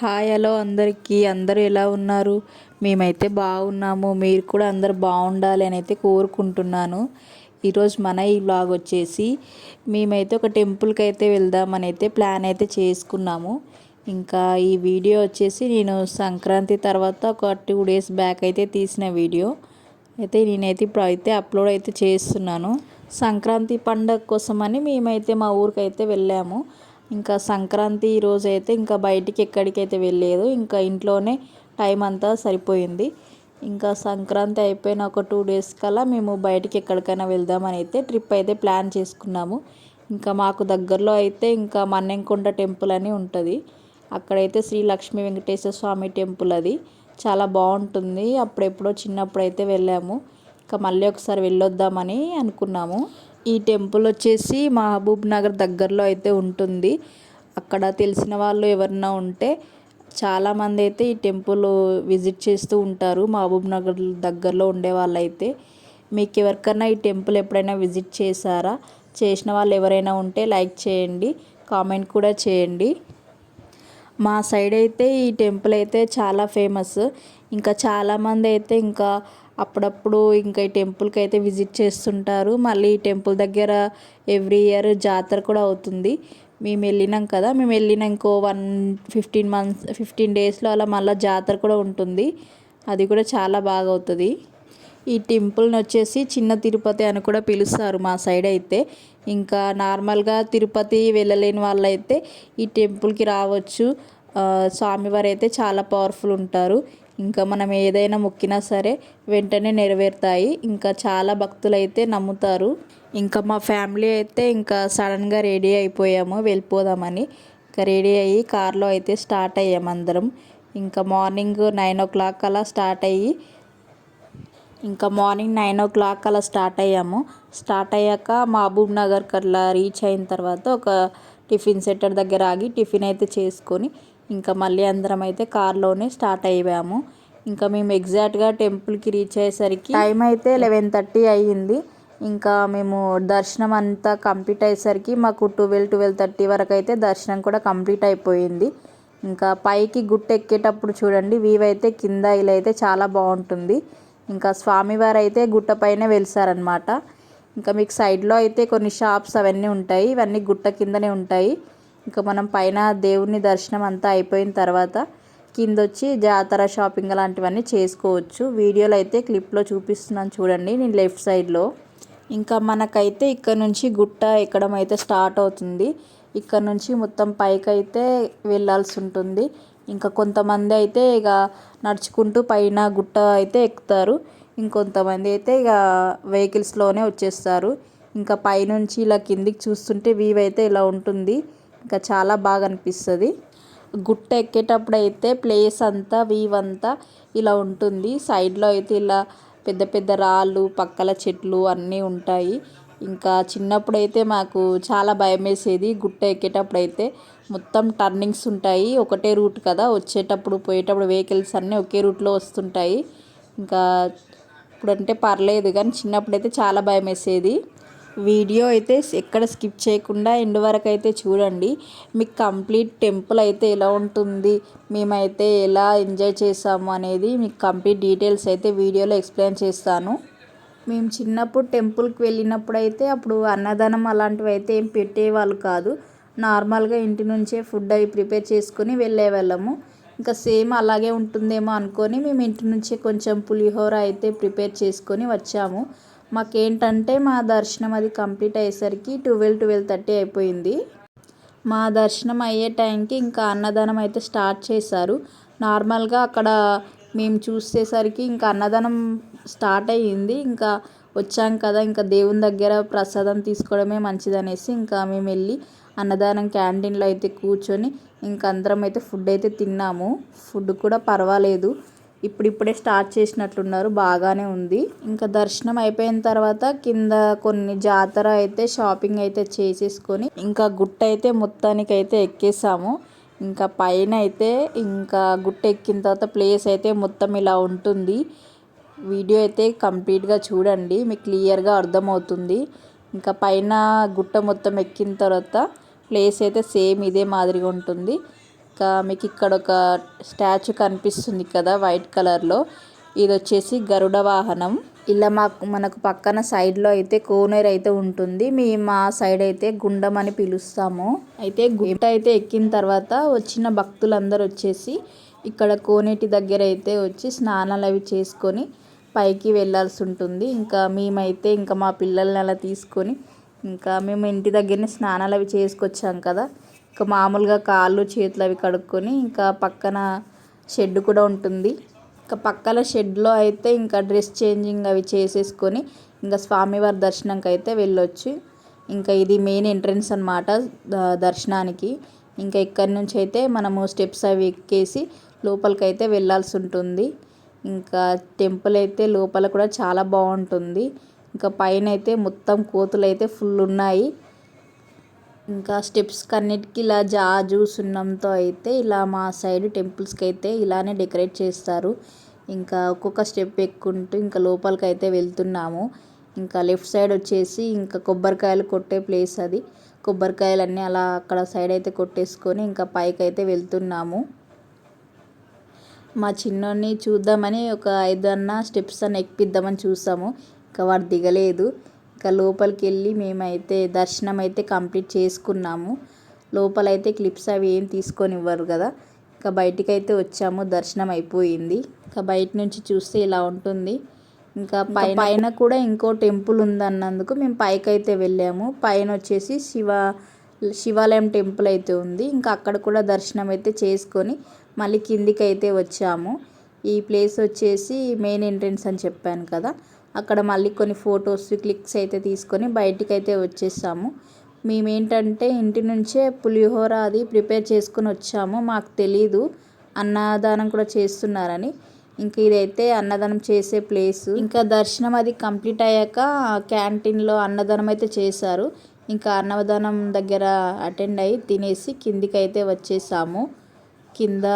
Hi hello అందరికీ. అందరూ ఎలా ఉన్నారు? మేమైతే బాగున్నాము. మీరు కూడా అందరు బాగుండాలి అని అయితే కోరుకుంటున్నాను. ఈరోజు మన ఈ బ్లాగ్ వచ్చేసి మేమైతే ఒక టెంపుల్కి అయితే వెళ్దామని అయితే ప్లాన్ అయితే చేసుకున్నాము. ఇంకా ఈ వీడియో వచ్చేసి నేను సంక్రాంతి తర్వాత ఒక టూ డేస్ బ్యాక్ అయితే తీసిన వీడియో అయితే నేనైతే ఇప్పుడు అయితే అప్లోడ్ అయితే చేస్తున్నాను. సంక్రాంతి పండగ కోసమని మేమైతే మా ఊరికి అయితే వెళ్ళాము. ఇంకా సంక్రాంతి రోజు అయితే ఇంకా బయటికి ఎక్కడికైతే వెళ్ళలేదు ఇంకా ఇంట్లోనే టైం అంతా సరిపోయింది. ఇంకా సంక్రాంతి అయిపోయిన ఒక టూ డేస్ కల్లా మేము బయటికి ఎక్కడికైనా వెళ్దామని అయితే ట్రిప్ అయితే ప్లాన్ చేసుకున్నాము. ఇంకా మాకు దగ్గరలో అయితే ఇంకా మన్నెంకొండ టెంపుల్ అని ఉంటుంది. అక్కడైతే శ్రీ లక్ష్మీ వెంకటేశ్వర స్వామి టెంపుల్ అది. చాలా బాగుంటుంది. అప్పుడెప్పుడో చిన్నప్పుడు అయితే వెళ్ళాము. ఇంకా మళ్ళీ ఒకసారి వెళ్ళొద్దామని అనుకున్నాము. ఈ టెంపుల్ వచ్చేసి మహబూబ్ నగర్ దగ్గరలో అయితే ఉంటుంది. అక్కడ తెలిసిన వాళ్ళు ఎవరన్నా ఉంటే చాలామంది అయితే ఈ టెంపుల్ విజిట్ చేస్తూ ఉంటారు. మహబూబ్ నగర్ దగ్గరలో ఉండే వాళ్ళైతే. మీకు ఎవరికైనా ఈ టెంపుల్ ఎప్పుడైనా విజిట్ చేశారా? చేసిన వాళ్ళు ఎవరైనా ఉంటే లైక్ చేయండి కామెంట్ కూడా చేయండి. మా సైడ్ అయితే ఈ టెంపుల్ అయితే చాలా ఫేమస్. ఇంకా చాలామంది అయితే ఇంకా అప్పుడప్పుడు ఇంకా ఈ టెంపుల్కి అయితే విజిట్ చేస్తుంటారు. మళ్ళీ ఈ టెంపుల్ దగ్గర ఎవ్రీ ఇయర్ జాతర కూడా అవుతుంది. మేము వెళ్ళినాం కదా మేము వెళ్ళిన ఇంకో వన్ ఫిఫ్టీన్ మంత్స్ ఫిఫ్టీన్ డేస్లో అలా మళ్ళీ జాతర కూడా ఉంటుంది. అది కూడా చాలా బాగా అవుతుంది. ఈ టెంపుల్ని వచ్చేసి చిన్న తిరుపతి అని కూడా పిలుస్తారు మా సైడ్ అయితే. ఇంకా నార్మల్గా తిరుపతి వెళ్ళలేని వాళ్ళైతే ఈ టెంపుల్కి రావచ్చు. స్వామివారు అయితే చాలా పవర్ఫుల్ ఉంటారు. ఇంకా మనం ఏదైనా మొక్కినా సరే వెంటనే నెరవేరుతాయి. ఇంకా చాలా భక్తులు అయితే నమ్ముతారు. ఇంకా మా ఫ్యామిలీ అయితే ఇంకా సడన్గా రెడీ అయిపోయాము వెళ్ళిపోదామని. ఇంకా రెడీ అయ్యి కార్లో అయితే స్టార్ట్ అయ్యాము అందరం. ఇంకా మార్నింగ్ నైన్ ఓ క్లాక్ అలా స్టార్ట్ అయ్యి ఇంకా మార్నింగ్ నైన్ ఓ క్లాక్ అలా స్టార్ట్ అయ్యాము. స్టార్ట్ అయ్యాక మహబూబ్ నగర్ అలా రీచ్ అయిన తర్వాత ఒక టిఫిన్ సెంటర్ దగ్గర ఆగి టిఫిన్ అయితే చేసుకొని ఇంకా మళ్ళీ అందరం అయితే కార్లోనే స్టార్ట్ అయ్యాము ఇంకా మేము ఎగ్జాక్ట్గా టెంపుల్కి రీచ్ అయ్యేసరికి టైం అయితే లెవెన్ థర్టీ అయ్యింది. ఇంకా మేము దర్శనం అంతా కంప్లీట్ అయ్యేసరికి మాకు ట్వెల్వ్ ట్వెల్వ్ థర్టీ వరకు అయితే దర్శనం కూడా కంప్లీట్ అయిపోయింది. ఇంకా పైకి గుట్ట ఎక్కేటప్పుడు చూడండి వీవ్ అయితే కింద ఇలా అయితే చాలా బాగుంటుంది. ఇంకా స్వామివారు అయితే గుట్ట పైన వెలిసారనమాట ఇంకా మీకు సైడ్లో అయితే కొన్ని షాప్స్ అవన్నీ ఉంటాయి. ఇవన్నీ గుట్ట కిందనే ఉంటాయి. ఇంకా మనం పైన దేవుని దర్శనం అంతా అయిపోయిన తర్వాత కింద వచ్చి జాతర షాపింగ్ అలాంటివన్నీ చేసుకోవచ్చు. వీడియోలో అయితే క్లిప్లో చూపిస్తున్నాను చూడండి నేను లెఫ్ట్ సైడ్లో. ఇంకా మనకైతే ఇక్కడ నుంచి గుట్ట ఎక్కడం అయితే స్టార్ట్ అవుతుంది. ఇక్కడ నుంచి మొత్తం పైకి అయితే వెళ్ళాల్సి ఉంటుంది. ఇంకా కొంతమంది అయితే ఇక నడుచుకుంటూ పైన గుట్ట అయితే ఎక్కుతారు. ఇంకొంతమంది అయితే ఇక వెహికల్స్లోనే వచ్చేస్తారు. ఇంకా పైనుంచి ఇలా కిందికి చూస్తుంటే వీవ్ అయితే ఇలా ఉంటుంది. ఇంకా చాలా బాగా అనిపిస్తుంది. గుట్ట ఎక్కేటప్పుడు అయితే ప్లేస్ అంతా వీవ్ అంతా ఇలా ఉంటుంది. సైడ్లో అయితే ఇలా పెద్ద పెద్ద రాళ్ళు పక్కల చెట్లు అన్నీ ఉంటాయి. ఇంకా చిన్నప్పుడు అయితే మాకు చాలా భయం వేసేది గుట్ట ఎక్కేటప్పుడు అయితే మొత్తం టర్నింగ్స్ ఉంటాయి. ఒకటే రూట్ కదా వచ్చేటప్పుడు పోయేటప్పుడు వెహికల్స్ అన్నీ ఒకే రూట్లో వస్తుంటాయి. ఇంకా ఇప్పుడంటే పర్లేదు కానీ చిన్నప్పుడు అయితే చాలా భయం వేసేది వీడియో అయితే ఎక్కడ స్కిప్ చేయకుండా ఎండ్ వరకు అయితే చూడండి. మీకు కంప్లీట్ టెంపుల్ అయితే ఎలా ఉంటుంది మేమైతే ఎలా ఎంజాయ్ చేసాము అనేది మీకు కంప్లీట్ డీటెయిల్స్ అయితే వీడియోలో ఎక్స్ప్లెయిన్ చేస్తాను. మేము చిన్నప్పుడు టెంపుల్కి వెళ్ళినప్పుడు అయితే అప్పుడు అన్నదానం అలాంటివి అయితే ఏం పెట్టేవాళ్ళు కాదు. నార్మల్గా ఇంటి నుంచే ఫుడ్ అవి ప్రిపేర్ చేసుకుని వెళ్ళేవాళ్ళము. ఇంకా సేమ్ అలాగే ఉంటుందేమో అనుకొని మేము ఇంటి నుంచే కొంచెం పులిహోర అయితే ప్రిపేర్ చేసుకొని వచ్చాము. మాకేంటంటే మా దర్శనం అది కంప్లీట్ అయ్యేసరికి ట్వెల్వ్ ట్వెల్వ్ థర్టీ అయిపోయింది. మా దర్శనం అయ్యే టైంకి ఇంకా అన్నదానం అయితే స్టార్ట్ చేశారు. నార్మల్గా అక్కడ మేము చూసేసరికి ఇంకా అన్నదానం స్టార్ట్ అయ్యింది. ఇంకా వచ్చాం కదా ఇంకా దేవుని దగ్గర ప్రసాదం తీసుకోవడమే మంచిదనేసి ఇంకా మేము వెళ్ళి అన్నదానం క్యాంటీన్లో అయితే కూర్చొని ఇంకా అందరం అయితే ఫుడ్ అయితే తిన్నాము. ఫుడ్ కూడా పర్వాలేదు. ఇప్పుడిప్పుడే స్టార్ట్ చేసినట్లున్నారు బాగానే ఉంది. ఇంకా దర్శనం అయిపోయిన తర్వాత కింద కొన్ని జాతర అయితే షాపింగ్ అయితే చేసేసుకొని ఇంకా గుట్ట అయితే మొత్తానికి అయితే ఎక్కేసాము. ఇంకా పైన అయితే ఇంకా గుట్ట ఎక్కిన తర్వాత ప్లేస్ అయితే మొత్తం ఇలా ఉంటుంది. వీడియో అయితే కంప్లీట్గా చూడండి మీకు క్లియర్గా అర్థమవుతుంది. ఇంకా పైన గుట్ట మొత్తం ఎక్కిన తర్వాత ప్లేస్ అయితే సేమ్ ఇదే మాదిరిగా ఉంటుంది. ఇంకా మీకు ఇక్కడ ఒక స్టాచ్యూ కనిపిస్తుంది కదా వైట్ కలర్లో. ఇది వచ్చేసి గరుడ వాహనం. ఇలా మాకు మనకు పక్కన సైడ్లో అయితే కోనేరు అయితే ఉంటుంది. మేము మా సైడ్ అయితే గుండం అని పిలుస్తాము. అయితే గుట్ట అయితే ఎక్కిన తర్వాత వచ్చిన భక్తులందరూ వచ్చేసి ఇక్కడ కోనేటి దగ్గర అయితే వచ్చి స్నానాలు అవి చేసుకొని పైకి వెళ్ళాల్సి ఉంటుంది. ఇంకా మేమైతే ఇంకా మా పిల్లల్ని అలా తీసుకొని ఇంకా మేము ఇంటి దగ్గరనే స్నానాలు అవి చేసుకొచ్చాం కదా. ఇంకా మామూలుగా కాళ్ళు చేతులు అవి కడుక్కొని ఇంకా పక్కన షెడ్ కూడా ఉంటుంది. ఇంకా పక్కన షెడ్లో అయితే ఇంకా డ్రెస్ చేంజింగ్ అవి చేసేసుకొని ఇంకా స్వామివారి దర్శనంకి అయితే వెళ్ళొచ్చు. ఇంకా ఇది మెయిన్ ఎంట్రన్స్ అనమాట దర్శనానికి. ఇంకా ఇక్కడి నుంచి అయితే మనము స్టెప్స్ అవి ఎక్కేసి లోపలికి అయితే వెళ్ళాల్సి ఉంటుంది. ఇంకా టెంపుల్ అయితే లోపల కూడా చాలా బాగుంటుంది. ఇంకా పైన అయితే మొత్తం కోతులు అయితే ఫుల్ ఉన్నాయి. ఇంకా స్టెప్స్ కన్నిటికి ఇలా జాజు సున్నంతో అయితే ఇలా మా సైడ్ టెంపుల్స్కి అయితే ఇలానే డెకరేట్ చేస్తారు. ఇంకా ఒక్కొక్క స్టెప్ ఎక్కుంటూ ఇంకా లోపలికి అయితే వెళ్తున్నాము. ఇంకా లెఫ్ట్ సైడ్ వచ్చేసి ఇంకా కొబ్బరికాయలు కొట్టే ప్లేస్ అది. కొబ్బరికాయలన్నీ అలా అక్కడ సైడ్ అయితే కొట్టేసుకొని ఇంకా పైకి అయితే వెళ్తున్నాము. మా చిన్నోడిని చూద్దామని ఒక ఐదు అన్న స్టెప్స్ అన్న ఎక్కిద్దామని చూసాము. ఇంకా వాడు దిగలేదు. ఇంకా లోపలికి వెళ్ళి మేమైతే దర్శనం అయితే కంప్లీట్ చేసుకున్నాము. లోపలైతే క్లిప్స్ అవి ఏం తీసుకొని ఇవ్వరు కదా. ఇంకా బయటికి అయితే వచ్చాము దర్శనం అయిపోయింది ఇంకా బయట నుంచి చూస్తే ఇలా ఉంటుంది. ఇంకా పైన పైన కూడా ఇంకో టెంపుల్ ఉందన్నందుకు మేము పైకి అయితే వెళ్ళాము. పైన వచ్చేసి శివ శివాలయం టెంపుల్ అయితే ఉంది. ఇంకా అక్కడ కూడా దర్శనం అయితే చేసుకొని మళ్ళీ కిందికి అయితే వచ్చాము. ఈ ప్లేస్ వచ్చేసి మెయిన్ ఎంట్రన్స్ అని చెప్పాను కదా. అక్కడ మళ్ళీ కొన్ని ఫొటోస్ క్లిక్స్ అయితే తీసుకొని బయటికి అయితే వచ్చేసాము. మేమేంటంటే ఇంటి నుంచే పులిహోర అది ప్రిపేర్ చేసుకుని వచ్చాము. మాకు తెలీదు. అన్నదానం కూడా చేస్తున్నారని. ఇంకా ఇదైతే అన్నదానం చేసే ప్లేస్. ఇంకా దర్శనం అది కంప్లీట్ అయ్యాక క్యాంటీన్లో అన్నదానం అయితే చేశారు. ఇంకా అన్నదానం దగ్గర అటెండ్ అయ్యి తినేసి కిందికి అయితే వచ్చేసాము. కింద